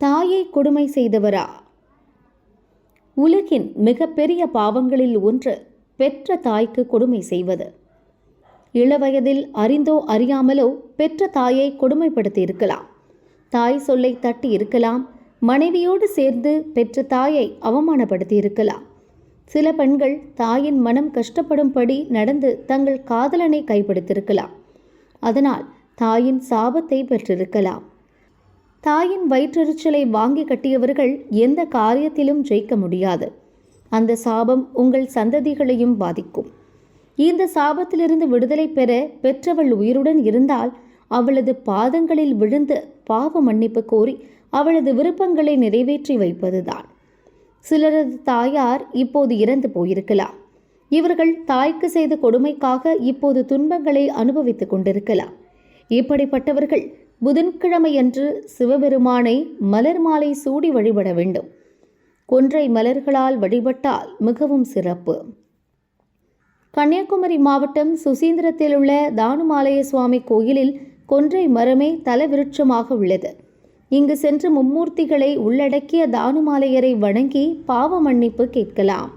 தாயை கொடுமை செய்தவரா? உலகின் மிகப்பெரிய பாவங்களில் ஒன்று பெற்ற தாய்க்கு கொடுமை செய்வது. இளவயதில் அறிந்தோ அறியாமலோ பெற்ற தாயை கொடுமைப்படுத்தி இருக்கலாம் தாய் சொல்லை தட்டி இருக்கலாம். மனைவியோடு சேர்ந்து பெற்ற தாயை அவமானப்படுத்தி இருக்கலாம் சில பெண்கள் தாயின் மனம் கஷ்டப்படும்படி நடந்து தங்கள் காதலனை கைப்பிடித்திருக்கலாம் அதனால் தாயின் சாபத்தை பெற்றிருக்கலாம். தாயின் வயிற்றெரிச்சலை வாங்கி கட்டியவர்கள் எந்த காரியத்திலும் ஜெயிக்க முடியாது. அந்த சாபம் உங்கள் சந்ததிகளையும் பாதிக்கும். இந்த சாபத்திலிருந்து விடுதலை பெற பெற்றவள் உயிருடன் இருந்தால் அவளது பாதங்களில் விழுந்து பாவ மன்னிப்பு கோரி அவளது விருப்பங்களை நிறைவேற்றி வைப்பதுதான். சிலரது தாயார் இப்போது இறந்து போயிருக்கலாம். இவர்கள் தாய்க்கு செய்த கொடுமைக்காக இப்போது துன்பங்களை அனுபவித்துக் கொண்டிருக்கலாம். இப்படிப்பட்டவர்கள் புதன்கிழமையன்று சிவபெருமானை மலர் மாலை சூடி வழிபட வேண்டும். கொன்றை மலர்களால் வழிபட்டால் மிகவும் சிறப்பு. கன்னியாகுமரி மாவட்டம் சுசீந்திரத்தில் உள்ள தானுமாலய சுவாமி கோயிலில் கொன்றை மரமே தலவிருட்சமாக உள்ளது. இங்கு சென்று மும்மூர்த்திகளை உள்ளடக்கிய தானுமாலையரை வணங்கி பாவ மன்னிப்பு கேட்கலாம்.